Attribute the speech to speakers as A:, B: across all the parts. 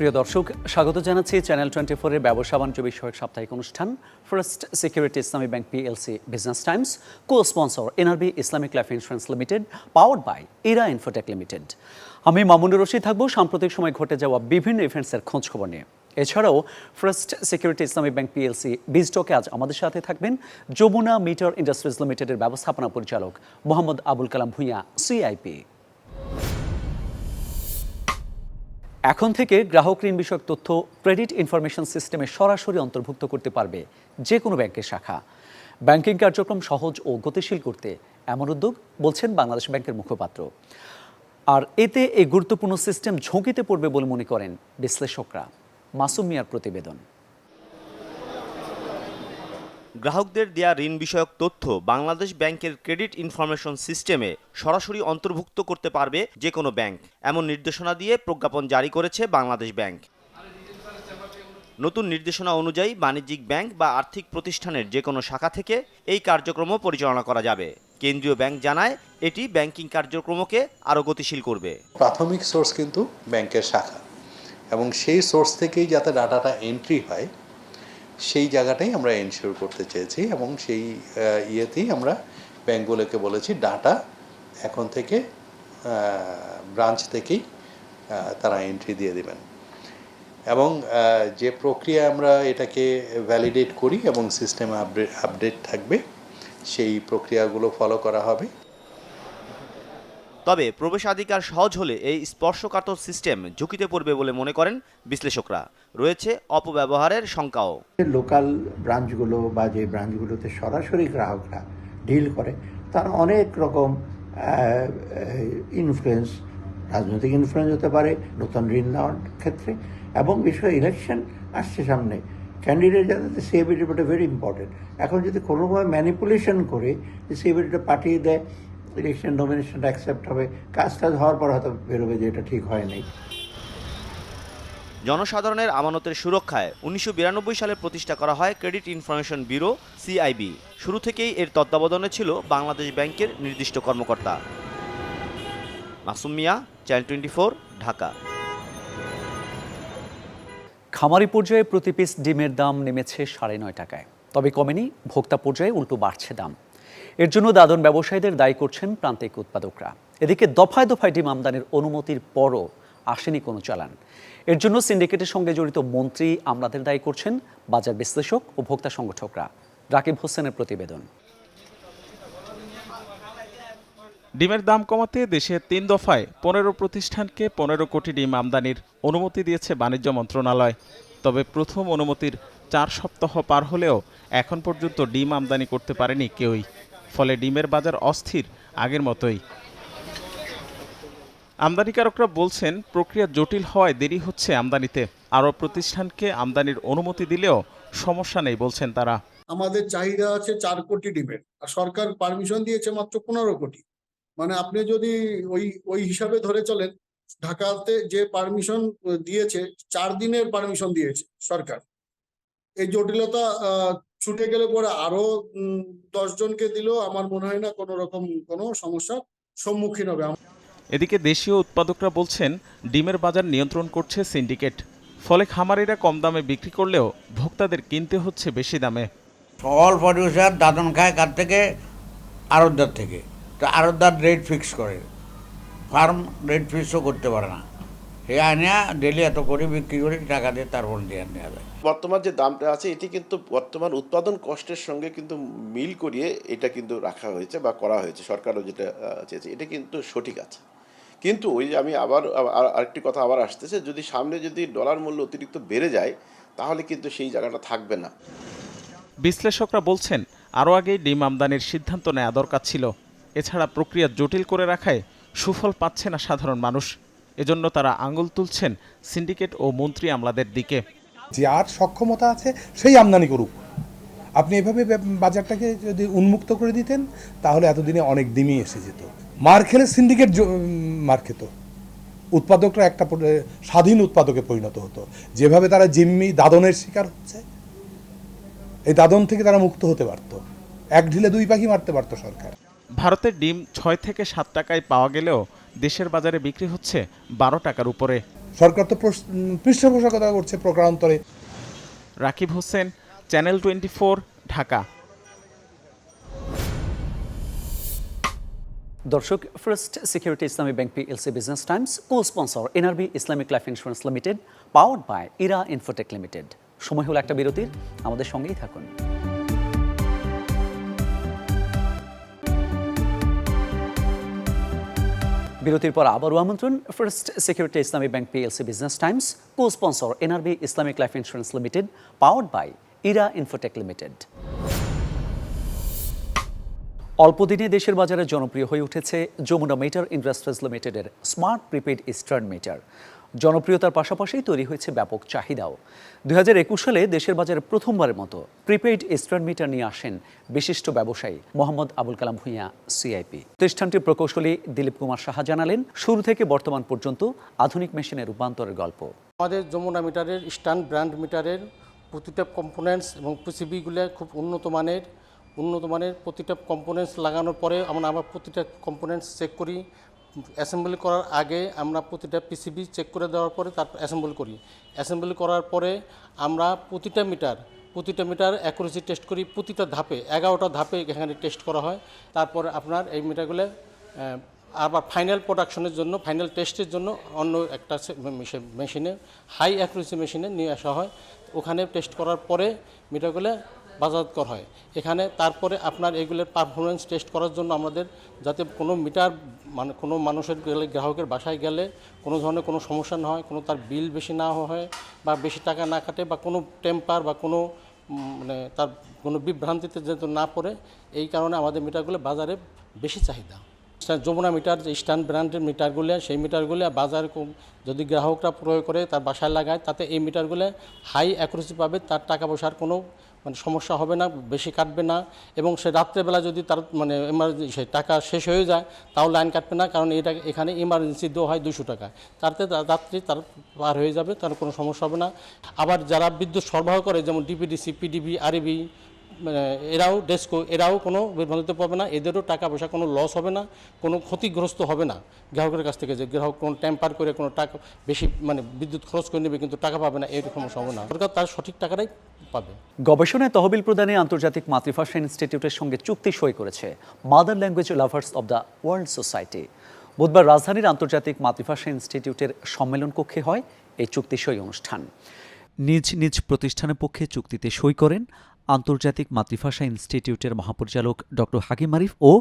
A: প্রিয় দর্শক, স্বাগত জানাচ্ছি চ্যানেল টোয়েন্টি ফোরের ব্যবসা বাণিজ্য বিষয়ক সাপ্তাহিক অনুষ্ঠান First Security Islami Bank PLC Business Times co sponsor NRB Islamic Life Insurance Limited powered by Era Infotech Limited আমি মামুনুর রশিদ থাকব। সাম্প্রতিক সময় ঘটে যাওয়া বিভিন্ন ইভেন্টসের খোঁজ খবর নিয়ে। এছাড়াও First Security Islami Bank PLC বিজটকে আজ আমাদের সাথে থাকবেন যমুনা মিটার ইন্ডাস্ট্রিজ লিমিটেডের ব্যবস্থাপনা পরিচালক মোহাম্মদ আবুল কালাম ভূঁইয়া সিআইপি এখন থেকে গ্রাহক ঋণ বিষয়ক তথ্য ক্রেডিট ইনফরমেশন সিস্টেমে সরাসরি অন্তর্ভুক্ত করতে পারবে যে কোনো ব্যাংকের শাখা। ব্যাংকিং কার্যক্রম সহজ ও গতিশীল করতে এমন উদ্যোগ বলছেন বাংলাদেশ ব্যাংকের মুখপাত্র। আর এতে এই গুরুত্বপূর্ণ সিস্টেম ঝুঁকিতে পড়বে বলে মনে করেন বিশ্লেষকরা। মাসুম মিয়ার প্রতিবেদন।
B: গ্রাহকদের দেয়া ঋণ বিষয়ক তথ্য বাংলাদেশ ব্যাংকের ক্রেডিট ইনফরমেশন সিস্টেমে সরাসরি অন্তর্ভুক্ত করতে পারবে যে কোনো ব্যাংক, এমন নির্দেশনা দিয়ে প্রজ্ঞাপন জারি করেছে বাংলাদেশ ব্যাংক। নতুন নির্দেশনা অনুযায়ী বাণিজ্যিক ব্যাংক বা আর্থিক প্রতিষ্ঠানের যে কোনো শাখা থেকে এই কার্যক্রমও পরিচালনা করা যাবে। কেন্দ্রীয় ব্যাংক জানায়, এটি ব্যাংকিং কার্যক্রমকে আরও গতিশীল করবে।
C: প্রাথমিক সোর্স কিন্তু ব্যাংকের শাখা এবং সেই সোর্স থেকেই যাতে ডাটাটা এন্ট্রি হয় সেই জায়গাটাই আমরা এনশিওর করতে চেয়েছি এবং সেই ইয়েতেই আমরা ব্যাংকগুলোকে বলেছি ডাটা এখন থেকে ব্রাঞ্চ থেকেই তারা এন্ট্রি দিয়ে দেবেন। এবং যে প্রক্রিয়া আমরা এটাকে ভ্যালিডেট করি এবং সিস্টেমে আপডেট থাকবে, সেই প্রক্রিয়াগুলো ফলো করা হবে।
B: তবে প্রবেশাধিকার সহজ হলে এই স্পর্শকাতর সিস্টেম ঝুঁকিতে পড়বে বলে মনে করেন বিশ্লেষকরা। রয়েছে অপব্যবহারের শঙ্কাও।
D: লোকাল ব্রাঞ্চগুলো বা যে ব্রাঞ্চগুলোতে সরাসরি গ্রাহকরা ডিল করে, তারা অনেক রকম ইনফ্লুয়েন্স রাজনৈতিক ইনফ্লুয়েন্স হতে পারে, নতুন ঋণ নেওয়ার ক্ষেত্রে এবং বিষয় ইলেকশন আসছে সামনে। ক্যান্ডিডেট যাতে সিএবিডিটা ভেরি ইম্পর্টেন্ট এখন যদি কোনোভাবে ম্যানিপুলেশন করে সিএবিডিটা পাঠিয়ে দেয় ইলেকশন নমিনেশনটা অ্যাকসেপ্ট হবে। কাজ টাজ হওয়ার পর হয়তো বেরোবে যে এটা ঠিক হয়নি
B: জনসাধারণের আমানতের সুরক্ষায় উনিশশো বিরানব্বই সালে প্রতিষ্ঠা করা হয় ক্রেডিট ইনফরমেশন ব্যুরো সিআইবি। শুরু থেকেই এর তত্ত্বাবধানে ছিল বাংলাদেশ ব্যাংকের নির্দিষ্ট কর্মকর্তা। Masum Mia channel twenty Dhaka.
A: খামারি পর্যায়ে প্রতি পিস ডিমের দাম নেমেছে সাড়ে নয় টাকায়। তবে কমেনি ভোক্তা পর্যায়ে উল্টো বাড়ছে দাম। এর জন্য দাদন ব্যবসায়ীদের দায়ী করছেন প্রান্তিক উৎপাদকরা। এদিকে দফায় দফায় ডিম আমদানির অনুমতির পরও আসেনি কোনো চালান। এর জন্য সিন্ডিকেটের সঙ্গে জড়িত মন্ত্রী আমলাদের দায়ী করছেন বাজার বিশ্লেষক ও ভোক্তা সংগঠকরা। রাকিব হোসেনের প্রতিবেদন।
E: ডিমের দাম কমাতে দেশের তিন দফায় পনেরো প্রতিষ্ঠানকে পনেরো কোটি ডিম আমদানির অনুমতি দিয়েছে বাণিজ্য মন্ত্রণালয়। তবে প্রথম অনুমতির চার সপ্তাহ পার হলেও এখন পর্যন্ত ডিম আমদানি করতে পারেনি কেউই। ফলে ডিমের বাজার অস্থির আগের মতোই। আমদানিকারকরা বলছেন, প্রক্রিয়া জটিল হওয়ায় দেরি হচ্ছে আমদানিতে। আরও প্রতিষ্ঠানকে আমদানির অনুমতি দিলেও সমস্যা নেই বলছেন তারা।
F: আমাদের চাহিদা আছে চার কোটি ডিমের, আর সরকার পারমিশন দিয়েছে মাত্র পনেরো কোটি। মানে আপনি যদি ওই ওই হিসাবে ধরে চলেন, ঢাকাতে যে পারমিশন দিয়েছে, চার দিনের পারমিশন দিয়েছে সরকার। এই জটিলতা ছুটে গেলে পরে আরও দশ জনকে দিলেও আমার মনে হয় না কোনো রকম কোনো সমস্যার সম্মুখীন হবে।
E: এদিকে দেশীয় উৎপাদকরা বলছেন ডিমের বাজার নিয়ন্ত্রণ করছে সিন্ডিকেট। ফলে খামারিরা কম দামে বিক্রি করলেও ভোক্তাদের কিনতে হচ্ছে বেশি দামে।
G: অল প্রডিউসার দাদন খায় কার থেকে? আড়তদার থেকে। তো আড়তদার রেট ফিক্স করে। ফার্ম রেট ফিক্সও করতে পারে না। সে আনিয়া ডেলি এত করে বিক্রি করে টাকা দিয়ে তারপর দিয়ে নেওয়া যায়।
H: বর্তমান যে দামটা আছে এটি কিন্তু বর্তমান উৎপাদন কষ্টের সঙ্গে কিন্তু মিল করিয়ে এটা কিন্তু রাখা হয়েছে বা করা হয়েছে সরকারও যেটা চেয়েছে এটা কিন্তু সঠিক আছে। কিন্তু ওই যে আমি আবার আবার- আরেকটি কথা আবার আসতেছে যদি সামনে যদি ডলার মূল্য অতিরিক্ত বেড়ে যায় তাহলে কিন্তু সেই জায়গাটা থাকবে না।
E: বিশ্লেষকরা বলছেন আরও আগেই ডিম আমদানির সিদ্ধান্ত নেওয়া দরকার ছিল। এছাড়া প্রক্রিয়া জটিল করে রাখায় সুফল পাচ্ছে না সাধারণ মানুষ। এজন্য তারা আঙুল তুলছেন সিন্ডিকেট ও মন্ত্রী আমলাদের দিকে।
I: যার সক্ষমতা আছে সেই আমদানি করুক। আপনি এভাবে বাজারটাকে যদি উন্মুক্ত করে দিতেন তাহলে এতদিনে অনেক দিনই এসে যেত। মার খেলে সিন্ডিকেট মার খেত। উৎপাদকরা একটা স্বাধীন উৎপাদকে পরিণত হতো। যেভাবে তারা জিম্মি দাদনের শিকার হচ্ছে এই দাদন থেকে তারা মুক্ত হতে পারত। এক ঢিলে দুই পাখি মারতে পারতো সরকার।
E: ভারতের ডিম ছয় থেকে সাত টাকায় পাওয়া গেলেও দেশের বাজারে বিক্রি হচ্ছে বারো টাকার উপরে।
I: সরকার তো পৃষ্ঠপোষকতা করছে প্রকারান্তরে।
E: Rakib Hossain channel twenty Dhaka.
A: দর্শক First Security Islami Bank PLC Business Times co sponsor NRB Islamic Life Insurance Limited powered by Era Infotech Limited সময় হলো একটা বিরতির আমাদের সঙ্গেই থাকুন। বিরতির পর আবারও আমন্ত্রণ। First security Islami bank PLC business times co sponsor NRB Islamic life insurance limited powered by Era Infotech limited অল্পদিনে দেশের বাজারে জনপ্রিয় হয়ে উঠেছে যমুনা মিটার ইন্ডাস্ট্রিজ লিমিটেডের স্মার্ট প্রিপেড স্টার্ন মিটার জনপ্রিয়তার পাশাপাশি তৈরি হয়েছে ব্যাপক চাহিদাও। দুই হাজার একুশ সালে দেশের বাজারে প্রথমবারের মতো প্রিপেইড স্টার্ন মিটার নিয়ে আসেন বিশিষ্ট ব্যবসায়ী মোহাম্মদ আবুল কালাম ভূঁইয়া সিআইপি প্রতিষ্ঠানটির প্রকৌশলী দিলীপ কুমার সাহা জানালেন, শুরু থেকে বর্তমান পর্যন্ত আধুনিক মেশিনে রূপান্তরের গল্প।
J: আমাদের যমুনা মিটারের স্টান ব্র্যান্ড মিটারের প্রতিটা কম্পোনেন্টস এবং পিসিবিগুলো খুব উন্নত মানের উন্নত মানের প্রতিটা কম্পোনেন্টস লাগানোর পরে আমরা আবার প্রতিটা কম্পোনেন্টস চেক করি। অ্যাসেম্বলি করার আগে আমরা প্রতিটা পিসিবি চেক করে দেওয়ার পরে তারপর অ্যাসেম্বল করি। অ্যাসেম্বলি করার পরে আমরা প্রতিটা মিটার প্রতিটা মিটার অ্যাকুরেসি টেস্ট করি প্রতিটা ধাপে, এগারোটা ধাপে এখানে টেস্ট করা হয়। তারপর আপনার এই মিটারগুলো আবার ফাইনাল প্রোডাকশনের জন্য ফাইনাল টেস্টের জন্য অন্য একটা মেশিনে হাই অ্যাকুরেসি মেশিনে নিয়ে আসা হয়। ওখানে টেস্ট করার পরে মিটারগুলো বাজারজাত করা হয়। এখানে তারপরে আপনার এগুলোর পারফরমেন্স টেস্ট করার জন্য আমাদের যাতে কোনো মিটার মানে কোনো মানুষের গেলে, গ্রাহকের বাসায় গেলে কোনো ধরনের কোনো সমস্যা না হয়, কোনো তার বিল বেশি না হয় বা বেশি টাকা না কাটে বা কোনো টেম্পার বা কোনো মানে তার কোনো বিভ্রান্তিতে যেহেতু না পড়ে, এই কারণে আমাদের মিটারগুলো বাজারে বেশি চাহিদা। যমুনা মিটার, যে স্টান ব্র্যান্ডের মিটারগুলো, সেই মিটারগুলো বাজারে যদি গ্রাহকরা প্রয়োগ করে, তার বাসায় লাগায়, তাতে এই মিটারগুলো হাই অ্যাকুরেসি পাবে, তার টাকা পয়সার কোনো মানে সমস্যা হবে না, বেশি কাটবে না এবং সে রাত্রেবেলা যদি তার মানে এমার্জেন্সি টাকা শেষ হয়ে যায়, তাও লাইন কাটবে না কারণ এটা এখানে ইমার্জেন্সি দেওয়া হয় দুশো টাকা। তাতে রাত্রি তার পার হয়ে যাবে, তার কোনো সমস্যা হবে না। আবার যারা বিদ্যুৎ সরবরাহ করে, যেমন ডিপিডিসি পিডিবি আরবি এরাও ডেস্কো এরাও কোনো বিভ্রান্তিতে পাবে না, এদেরও টাকা পয়সা কোনো লস হবে না, কোনো ক্ষতিগ্রস্ত হবে না। গ্রাহকের কাছ থেকে যে গ্রাহক কোনো টেম্পার করে কোনো টাকা বেশি মানে বিদ্যুৎ খরচ করে নেবে কিন্তু টাকা পাবে না এরকম সমস্যা হবে না সরকার তার সঠিক টাকাটাই পাবে।
A: গবেষণায় তহবিল প্রদানে আন্তর্জাতিক মাতৃভাষা ইনস্টিটিউটের সঙ্গে চুক্তি সই করেছে mother language lovers of the world society বুধবার রাজধানীর আন্তর্জাতিক মাতৃভাষা ইনস্টিটিউটের সম্মেলন কক্ষে হয় এই চুক্তি সই অনুষ্ঠান। নিজ নিজ প্রতিষ্ঠানের পক্ষে চুক্তিতে সই করেন আন্তর্জাতিক মাতৃভাষা ইনস্টিটিউটের মহাপরিচালক ডক্টর হাকিম আরিফ ও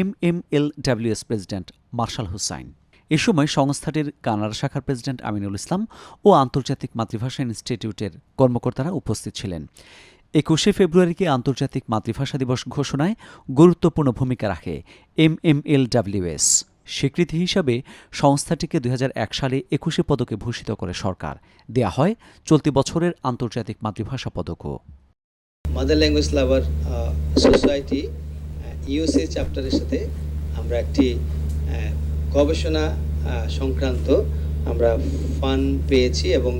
A: M M L WS president Marshal Hussain. এ সময় সংস্থাটির কানাডা শাখার প্রেসিডেন্ট আমিনুল ইসলাম ও আন্তর্জাতিক মাতৃভাষা ইনস্টিটিউটের কর্মকর্তারা উপস্থিত ছিলেন। একুশে ফেব্রুয়ারিকে আন্তর্জাতিক মাতৃভাষা দিবস ঘোষণায় গুরুত্বপূর্ণ ভূমিকা রাখে এম এম এল ডাব্লিউএস স্বীকৃতি হিসাবে সংস্থাটিকে দুই সালে একুশে পদকে ভূষিত করে সরকার। দেয়া হয় চলতি বছরের আন্তর্জাতিক মাতৃভাষা পদকও।
K: Mother language lover society UC চ্যাপ্টারের সাথে আমরা একটি গবেষণা সংক্রান্ত আমরা ফান্ড পেয়েছি এবং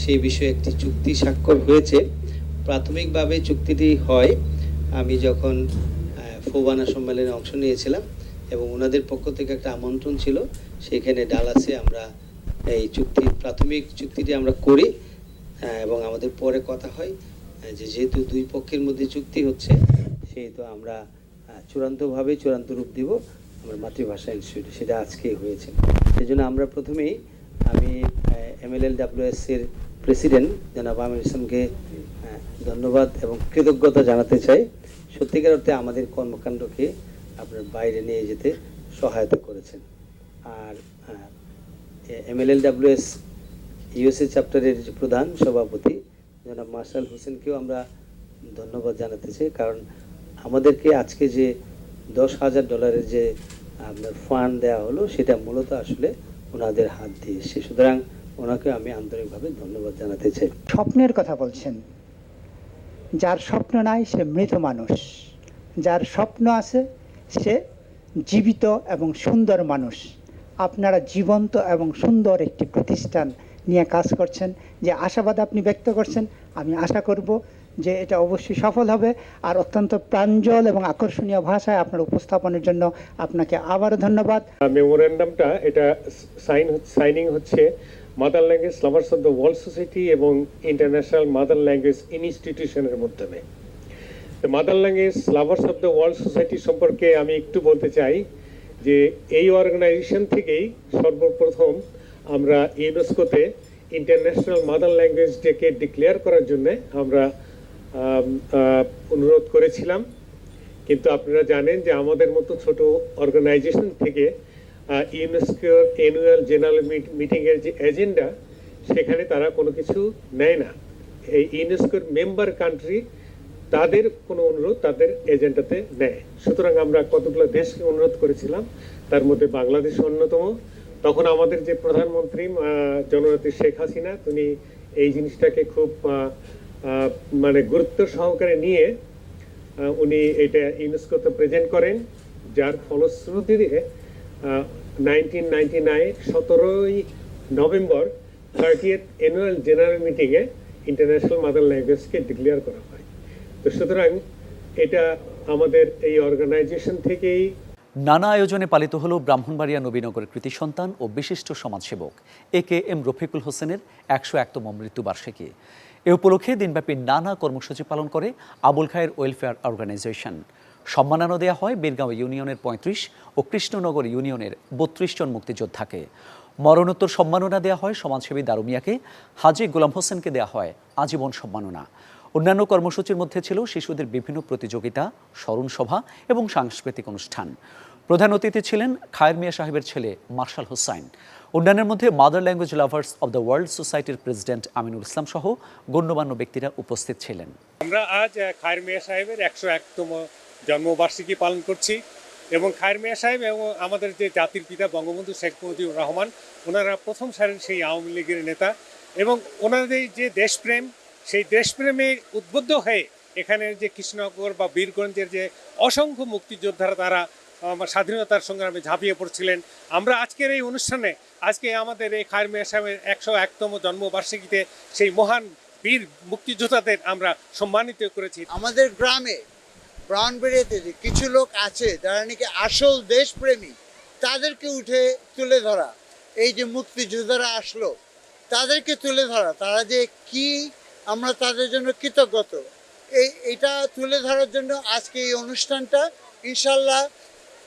K: সেই বিষয়ে একটি চুক্তি স্বাক্ষর হয়েছে। প্রাথমিকভাবে চুক্তিটি হয়, আমি যখন ফোবানা সম্মেলনে অংশ নিয়েছিলাম এবং ওনাদের পক্ষ থেকে একটা আমন্ত্রণ ছিল, সেখানে ডালাসে আমরা এই চুক্তি, প্রাথমিক চুক্তিটি আমরা করি এবং আমাদের পরে কথা হয়। যে যেহেতু দুই পক্ষের মধ্যে চুক্তি হচ্ছে, সেহেতু আমরা চূড়ান্তভাবে চূড়ান্ত রূপ দিব আমার মাতৃভাষা ইনস্টিটিউটে সেটা আজকেই হয়েছে। সেই জন্য আমরা প্রথমেই আমি এমএলএল ডাব্লিউএস এর প্রেসিডেন্ট জনাব আমির ইসলামকে ধন্যবাদ এবং কৃতজ্ঞতা জানাতে চাই। সত্যিকার অর্থে আমাদের কর্মকাণ্ডকে আপনার বাইরে নিয়ে যেতে সহায়তা করেছেন। আর এমএলএল ডাব্লিউএস ইউএসএ চ্যাপ্টারের যে প্রধান সভাপতি জনাব মার্শাল হোসেনকেও আমরা ধন্যবাদ জানাতে চাই, কারণ আমাদেরকে আজকে যে দশ হাজার ডলারের যে আপনার ফান্ড দেওয়া হলো, সেটা মূলত আসলে ওনাদের হাত দিয়ে। এসছে সুতরাং ওনাকে আমি আন্তরিকভাবে ধন্যবাদ জানাতে চাই।
L: স্বপ্নের কথা বলছেন। যার স্বপ্ন নাই, সে মৃত মানুষ। যার স্বপ্ন আছে, সে জীবিত এবং সুন্দর মানুষ। আপনারা জীবন্ত এবং সুন্দর একটি প্রতিষ্ঠান নিয়ে কাজ করছেন, যে আশাবাদ আপনি ব্যক্ত করছেন, আমি আশা করব যে এটা অবশ্যই সফল হবে। আর অত্যন্ত প্রাঞ্জল এবং আকর্ষণীয় ভাষায় আপনার উপস্থাপনের জন্য আপনাকে আবারও ধন্যবাদ।
M: মেমোরেন্ডামটা, এটা সাইন সাইনিং হচ্ছে mother language lovers of the world society এবং ইন্টারন্যাশনাল মাদার ল্যাঙ্গুয়েজ ইনস্টিটিউশনের মাধ্যমে। Mother language lovers of the world society সম্পর্কে আমি একটু বলতে চাই যে এই অর্গানাইজেশন থেকেই সর্বপ্রথম আমরা ইউনেস্কোতে ইন্টারন্যাশনাল মাদার ল্যাঙ্গুয়েজ ডেকে ডিক্লেয়ার করার জন্য আমরা অনুরোধ করেছিলাম। কিন্তু আপনারা জানেন যে আমাদের মতো ছোট অর্গানাইজেশন থেকে ইউনেস্কোর অ্যানুয়াল জেনারেল মিটিংয়ের যে এজেন্ডা সেখানে তারা কোনো কিছু নেয় না। এই ইউনেস্কোর মেম্বার কান্ট্রি তাদের কোনো অনুরোধ তাদের এজেন্ডাতে নেয়। সুতরাং আমরা কতগুলো দেশকে অনুরোধ করেছিলাম, তার মধ্যে বাংলাদেশ অন্যতম তখন আমাদের যে প্রধানমন্ত্রী জননেত্রী শেখ হাসিনা, তিনি এই জিনিসটাকে খুব মানে গুরুত্ব সহকারে নিয়ে উনি এটা ইউনেস্কোতে প্রেজেন্ট করেন, যার ফলশ্রুতি ফলশ্রুতিতে নাইনটিন নাইনটি নাইন সতেরোই নভেম্বর থার্টিয়েথ অ্যানুয়াল জেনারেল মিটিংয়ে ইন্টারন্যাশনাল মাদার ল্যাঙ্গুয়েজকে ডিক্লেয়ার করা হয়। তো সুতরাং এটা আমাদের এই অর্গানাইজেশন থেকেই
A: নানা আয়োজনে পালিত হল ব্রাহ্মণবাড়িয়া নবীনগরের কৃতি সন্তান ও বিশিষ্ট সমাজসেবক। এ কে এম রফিকুল হোসেনের একশো একতম মৃত্যুবার্ষিকী। এ উপলক্ষে দিনব্যাপী নানা কর্মসূচি পালন করে আবুল খায়ের ওয়েলফেয়ার অর্গানাইজেশন। সম্মাননা দেওয়া হয় বীরগাঁও ইউনিয়নের পঁয়ত্রিশ ও কৃষ্ণনগর ইউনিয়নের বত্রিশ জন মুক্তিযোদ্ধাকে। মরণোত্তর সম্মাননা দেওয়া হয় সমাজসেবী দারুমিয়াকে। হাজি গোলাম হোসেনকে দেওয়া হয় আজীবন সম্মাননা। অন্যান্য কর্মসূচির মধ্যে ছিল শিশুদের বিভিন্ন প্রতিযোগিতা, স্মরণ সভা এবং সাংস্কৃতিক অনুষ্ঠান। প্রধান অতিথি ছিলেন খায়ের মিয়া সাহেবের ছেলে মার্শাল হোসাইন। অন্যান্যের মধ্যে mother language lovers of the world সোসাইটির প্রেসিডেন্ট আমিনুল ইসলাম সহ গণ্যমান্য ব্যক্তিরা উপস্থিত ছিলেন।
M: আমরা আজ খায়ের মিয়া সাহেবের একশো একতম জন্মবার্ষিকী পালন করছি এবং খায়ের মিয়া সাহেব এবং আমাদের যে জাতির পিতা বঙ্গবন্ধু শেখ মুজিবুর রহমান, ওনারা প্রথম সারের সেই আওয়ামী লীগের নেতা এবং ওনাদের যে দেশপ্রেম সেই দেশপ্রেমে উদ্বুদ্ধ হয়ে এখানের যে কৃষ্ণনগর বা বীরগঞ্জের যে অসংখ্য মুক্তিযোদ্ধারা তারা স্বাধীনতার সংগ্রামে ঝাঁপিয়ে পড়ছিলেন। আমরা আজকের এই অনুষ্ঠানে, আজকে আমাদের এই খায়ের মিয়া একশো একতম জন্মবার্ষিকীতে সেই মহান বীর মুক্তিযোদ্ধাদের আমরা সম্মানিত করেছি।
N: আমাদের গ্রামে ব্রাউনবেরিয়াতে যে কিছু লোক আছে, যারা নাকি আসল দেশপ্রেমী, তাদেরকে উঠে তুলে ধরা, এই যে মুক্তিযোদ্ধারা আসলো, তাদেরকে তুলে ধরা, তারা যে কি আমরা তাদের জন্য কৃতজ্ঞত। এই, এটা তুলে ধরার জন্য আজকে এই অনুষ্ঠানটা ইনশাল্লাহ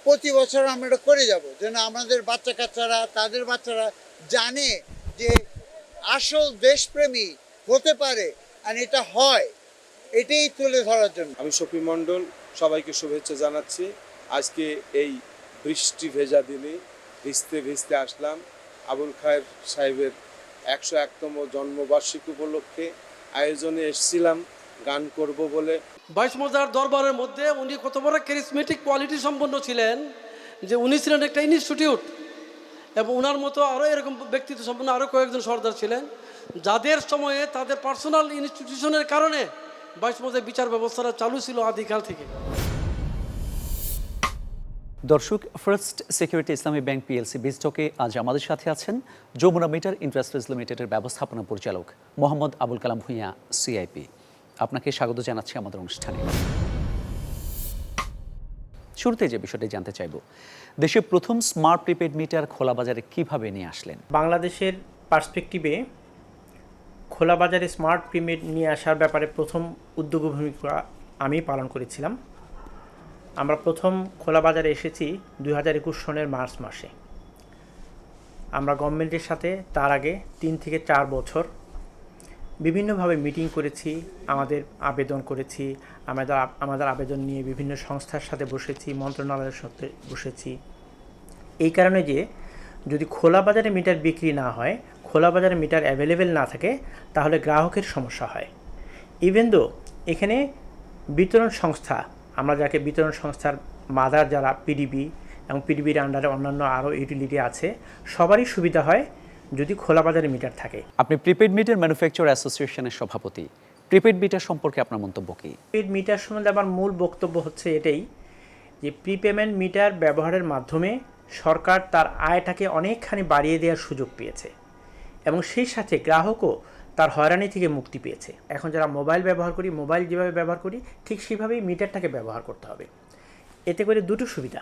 N: প্রতি বছর আমরা করে যাব। যেন আমাদের বাচ্চা কাচ্চারা তাদের বাচ্চারা জানে যে আসল দেশপ্রেমী হতে পারে আর এটা হয়। এটাই তুলে ধরার জন্য।
O: আমি শফি মণ্ডল, সবাইকে শুভেচ্ছা জানাচ্ছি। আজকে এই বৃষ্টি ভেজা দিনে ভিজতে ভিজতে আসলাম। আবুল খায়ের সাহেবের একশো একতম জন্মবার্ষিকী উপলক্ষে আয়োজনে এসেছিলাম, গান করব বলে।
P: বাইশ মজার দরবারের মধ্যে উনি কত বড় ক্যারিসমেটিক কোয়ালিটি সম্পন্ন ছিলেন যে উনি ছিলেন একটা ইনস্টিটিউট এবং ওনার মতো আরও এরকম ব্যক্তিত্ব সম্পন্ন আরও কয়েকজন সর্দার ছিলেন, যাদের সময়ে তাদের পার্সোনাল ইনস্টিটিউশনের কারণে বাইশ মজার বিচার ব্যবস্থাটা চালু ছিল আদিকাল থেকে।
A: দর্শক first security Islami bank PLC বিজটকে আজ আমাদের সাথে আছেন যমুনা মিটার ইন্টারেস্টেজ লিমিটেডের ব্যবস্থাপনা পরিচালক মোহাম্মদ আবুল কালাম ভূঁইয়া সিআইপি আপনাকে স্বাগত জানাচ্ছি আমাদের অনুষ্ঠানে। শুরুতে যে বিষয়টি জানতে চাইব দেশের প্রথম স্মার্ট প্রিপেড মিটার খোলা বাজারে কীভাবে নিয়ে আসলেন?
Q: বাংলাদেশের পার্সপেক্টিভে খোলা বাজারে স্মার্ট প্রিপেড নিয়ে আসার ব্যাপারে প্রথম উদ্যোগ ভূমিকা আমি পালন করেছিলাম। আমরা প্রথম খোলা বাজারে এসেছি দুই হাজার একুশ সনের মার্চ মাসে। আমরা গভর্নমেন্টের সাথে তার আগে তিন থেকে চার বছর বিভিন্নভাবে মিটিং করেছি, আমাদের আবেদন করেছি, আমাদের আমাদের আবেদন নিয়ে বিভিন্ন সংস্থার সাথে বসেছি, মন্ত্রণালয়ের সাথে বসেছি। এই কারণে যে যদি খোলা বাজারে মিটার বিক্রি না হয়, খোলা বাজারে মিটার অ্যাভেলেবেল না থাকে, তাহলে গ্রাহকের সমস্যা হয়। ইভেন দো এখানে বিতরণ সংস্থা আমরা যাকে বিতরণ সংস্থার মাদার যারা পিডিবি এবং পিডিবির আন্ডারে অন্যান্য আরও ইউটিলিটি আছে সবারই সুবিধা হয় যদি খোলা বাজারে মিটার থাকে।
A: আপনি প্রিপেড মিটার ম্যানুফ্যাকচার অ্যাসোসিয়েশনের সভাপতি। প্রিপেড মিটার সম্পর্কে আপনার মন্তব্য কি?
Q: প্রিপেড মিটার সম্বন্ধে আমার মূল বক্তব্য হচ্ছে এটাই যে প্রিপেমেন্ট মিটার ব্যবহারের মাধ্যমে সরকার তার আয়টাকে অনেকখানি বাড়িয়ে দেওয়ার সুযোগ পেয়েছে। এবং সেই সাথে গ্রাহকও তার হয়রানি থেকে মুক্তি পেয়েছে। এখন যারা মোবাইল ব্যবহার করি, মোবাইল যেভাবে ব্যবহার করি, ঠিক সেভাবেই মিটারটাকে ব্যবহার করতে হবে। এতে করে দুটো সুবিধা।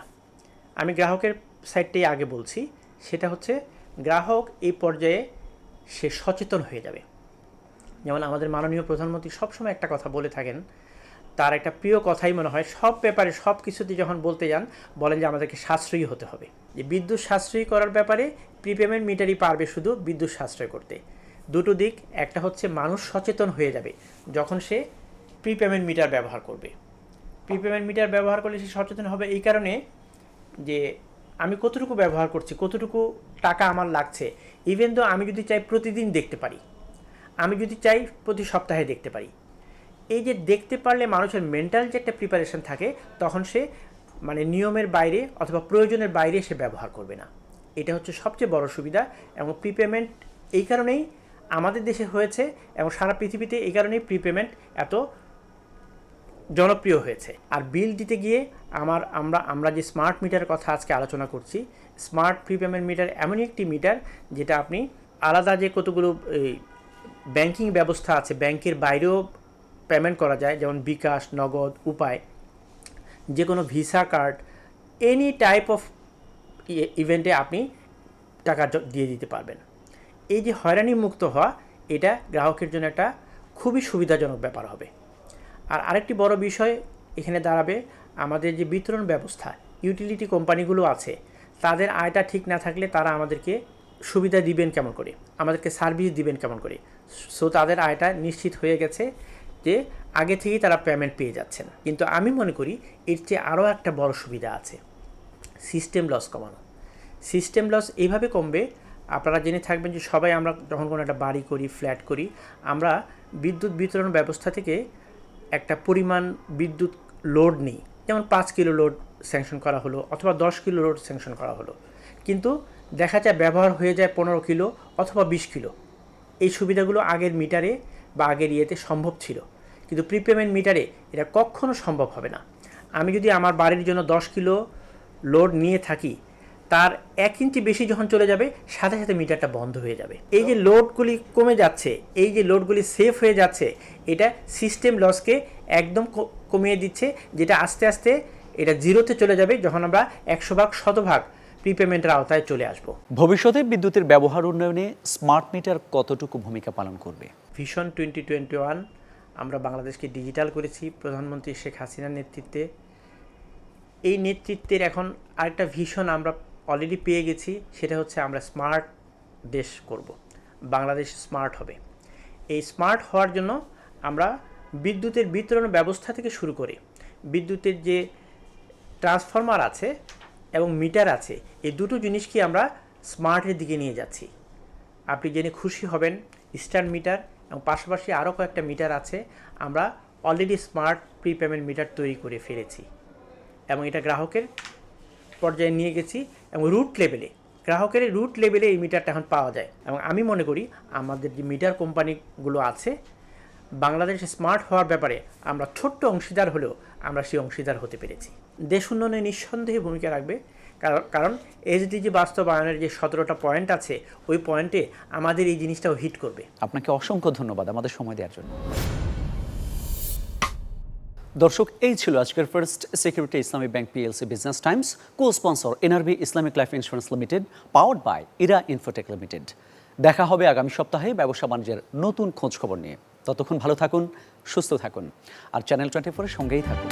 Q: আমি গ্রাহকের সাইডটাই আগে বলছি, সেটা হচ্ছে গ্রাহক এই পর্যায়ে সে সচেতন হয়ে যাবে। যেমন আমাদের মাননীয় প্রধানমন্ত্রী সবসময় একটা কথা বলে থাকেন, তার একটা প্রিয় কথাই মনে হয়, সব ব্যাপারে, সব কিছুতে যখন বলতে যান, বলেন যে আমাদেরকে সাশ্রয়ী হতে হবে। যে বিদ্যুৎ সাশ্রয়ী করার ব্যাপারে প্রিপেমেন্ট মিটারই পারবে শুধু বিদ্যুৎ সাশ্রয় করতে। দুটো দিক, একটা হচ্ছে মানুষ সচেতন হয়ে যাবে যখন সে প্রিপেমেন্ট মিটার ব্যবহার করবে। প্রিপেমেন্ট মিটার ব্যবহার করলে সে সচেতন হবে এই কারণে যে আমি কতটুকু ব্যবহার করছি, কতটুকু টাকা আমার লাগছে ইভেন তো আমি যদি চাই প্রতিদিন দেখতে পারি, আমি যদি চাই প্রতি সপ্তাহে দেখতে পারি। এই যে দেখতে পারলে মানুষের মেন্টাল যে একটা প্রিপারেশন থাকে, তখন সে মানে নিয়মের বাইরে অথবা প্রয়োজনের বাইরে সে ব্যবহার করবে না। এটা হচ্ছে সবচেয়ে বড় সুবিধা এবং প্রিপেমেন্ট এই কারণেই আমাদের দেশে হয়েছে এবং সারা পৃথিবীতে এই কারণেই প্রিপেমেন্ট এত জনপ্রিয় হয়েছে। আর বিল দিতে গিয়ে আমার, আমরা আমরা যে স্মার্ট মিটারের কথা আজকে আলোচনা করছি স্মার্ট প্রিপেমেন্ট মিটার এমনই একটি মিটার যেটা আপনি আলাদা যে কতগুলো ব্যাংকিং ব্যবস্থা আছে ব্যাংকের বাইরেও পেমেন্ট করা যায়, যেমন বিকাশ, নগদ, উপায় যে কোনো visa card any type of ইভেন্টে আপনি টাকা দিয়ে দিতে পারবেন। এই যে হয়রানি মুক্ত হওয়া, এটা গ্রাহকের জন্য একটা খুবই সুবিধাজনক ব্যাপার হবে। আর আরেকটি বড় বিষয় এখানে দাঁড়াবে, আমাদের যে বিতরণ ব্যবস্থা ইউটিলিটি কোম্পানিগুলো আছে, তাদের আয়টা ঠিক না থাকলে তারা আমাদেরকে সুবিধা দিবেন কেমন করে? আমাদেরকে সার্ভিস দিবেন কেমন করে? সো তাদের আয়টা নিশ্চিত হয়ে গেছে যে আগে থেকেই তারা পেমেন্ট পেয়ে যাচ্ছেন। কিন্তু আমি মনে করি এর চেয়ে আরও একটা বড় সুবিধা আছে সিস্টেম লস কমানো। সিস্টেম লস এইভাবে কমবে আপনারা জেনে থাকবেন যে সবাই আমরা যখন কোনো একটা বাড়ি করি ফ্ল্যাট করি, আমরা বিদ্যুৎ বিতরণ ব্যবস্থা থেকে একটা পরিমাণ বিদ্যুৎ লোড নিই। যেমন পাঁচ কিলো লোড স্যাংশন করা হলো অথবা দশ কিলো লোড স্যাংশন করা হলো। কিন্তু দেখা যায় ব্যবহার হয়ে যায় পনেরো কিলো অথবা বিশ কিলো। এই সুবিধাগুলো আগের মিটারে বা আগের ইয়েতে সম্ভব ছিল। কিন্তু প্রিপেমেন্ট মিটারে এটা কখনো সম্ভব হবে না। আমি যদি আমার বাড়ির জন্য দশ কিলো লোড নিয়ে থাকি তার এক ইঞ্চি বেশি যখন চলে যাবে সাথে সাথে মিটারটা বন্ধ হয়ে যাবে। এই যে লোডগুলি কমে যাচ্ছে এই যে লোডগুলি সেফ হয়ে যাচ্ছে এটা সিস্টেম লসকে একদম কমিয়ে দিচ্ছে যেটা আস্তে আস্তে এটা জিরোতে চলে যাবে যখন আমরা একশো ভাগ শতভাগ প্রিপেমেন্টের আওতায় চলে আসব।
A: ভবিষ্যতে বিদ্যুতের ব্যবহার উন্নয়নে স্মার্ট মিটার কতটুকু ভূমিকা পালন করবে?
Q: ভিশন টোয়েন্টি টোয়েন্টি ওয়ান আমরা বাংলাদেশকে ডিজিটাল করেছি প্রধানমন্ত্রী শেখ হাসিনার নেতৃত্বে। এই নেতৃত্বের এখন আরেকটা ভিশন আমরা অলরেডি পেয়ে গেছি, সেটা হচ্ছে আমরা স্মার্ট দেশ করব। বাংলাদেশ স্মার্ট হবে। এই স্মার্ট হওয়ার জন্য আমরা বিদ্যুতের বিতরণ ব্যবস্থা থেকে শুরু করে। বিদ্যুতের যে ট্রান্সফরমার আছে এবং মিটার আছে, এই দুটো জিনিসকে আমরা স্মার্টের দিকে নিয়ে যাচ্ছি। আপনি জেনে খুশি হবেন ইস্টার্ন মিটার এবং পাশাপাশি আরও কয়েকটা মিটার আছে, আমরা অলরেডি স্মার্ট প্রিপেমেন্ট মিটার তৈরি করে ফেলেছি। এবং এটা গ্রাহকের পর্যায়ে নিয়ে গেছি। এবং রুট লেভেলে গ্রাহকের রুট লেভেলে এই মিটারটা এখন পাওয়া যায়। এবং আমি মনে করি আমাদের যে মিটার কোম্পানিগুলো আছে, বাংলাদেশে স্মার্ট হওয়ার ব্যাপারে আমরা ছোট্ট অংশীদার হলেও আমরা সেই অংশীদার হতে পেরেছি। দেশ উন্নয়নে নিঃসন্দেহে ভূমিকা রাখবে। কারণ এসডিজি বাস্তবায়নের যে সতেরোটা পয়েন্ট আছে, ওই পয়েন্টে আমাদের এই জিনিসটাও হিট করবে।
A: আপনাকে অসংখ্য ধন্যবাদ আমাদের সময় দেওয়ার জন্য। দর্শক, এই ছিল আজকের first security Islami bank PLC business times co sponsor NRB Islamic life insurance limited powered by Era Infotech limited দেখা হবে আগামী সপ্তাহে ব্যবসা বাণিজ্যের নতুন খোঁজ খবর নিয়ে। ততক্ষণ ভালো থাকুন, সুস্থ থাকুন, আর চ্যানেল টোয়েন্টি ফোরের সঙ্গেই থাকুন।